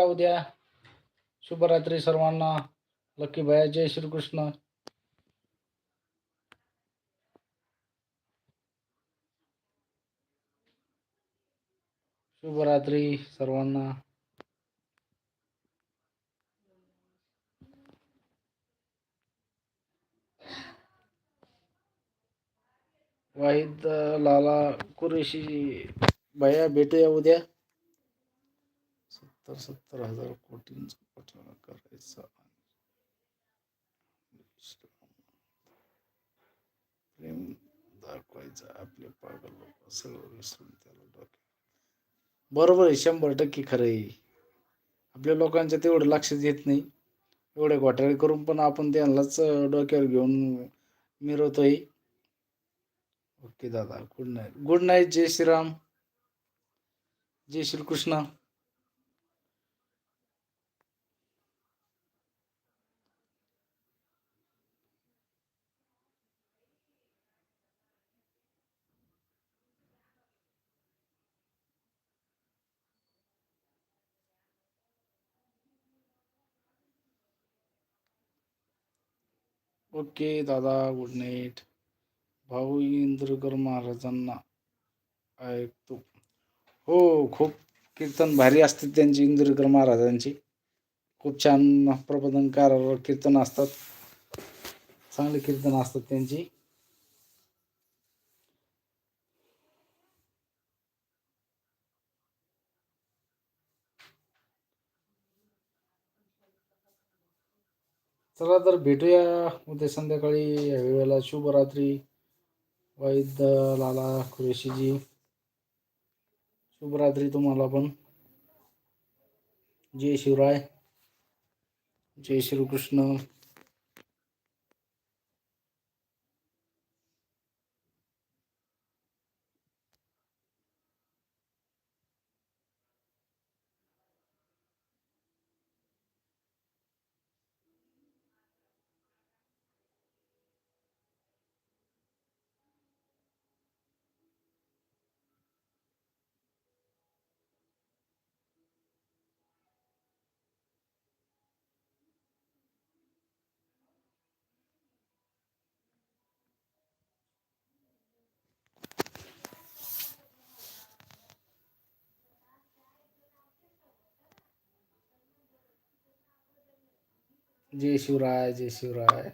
उद्या. शुभरात्री सर्वांना. लक्की भया जय श्रीकृष्ण. शुभरात्री सर्वांना. वाहिद लाला कुरेशी भया भेटूया उद्या. सत्तर सत्तर हजार कोटींचा पठार करायचा प्रेम दाखवायचं आपले पागल लोक सगळं विसरून त्याला डोके बरोबर आहे शंभर टक्के खरं आहे. आपल्या लोकांच्या तेवढं लक्ष देत नाही. एवढे घोटाळे करून पण आपण त्यांनाच डोक्यावर घेऊन मिरवतोय. ओके दादा गुड नाईट गुड नाईट जय श्रीराम. जय श्रीकृष्ण. ओके दादा गुड नाईट भाऊ इंद्रकर महाराजांना ऐकतो. हो खूप कीर्तन भारी असते त्यांची इंद्रकर महाराजांची. खूप छान प्रबोधनकार कीर्तन असतात. चांगले कीर्तन असतात त्यांची. चला तर भेटूया उद्या संध्याकाळी. या वेळेला शुभरात्री. वैद्य लाला कुरेशीजी. शुभरात्री तुम्हाला पण. जय शिवराय. जय श्रीकृष्ण. जय शिवराय जय शिवराय.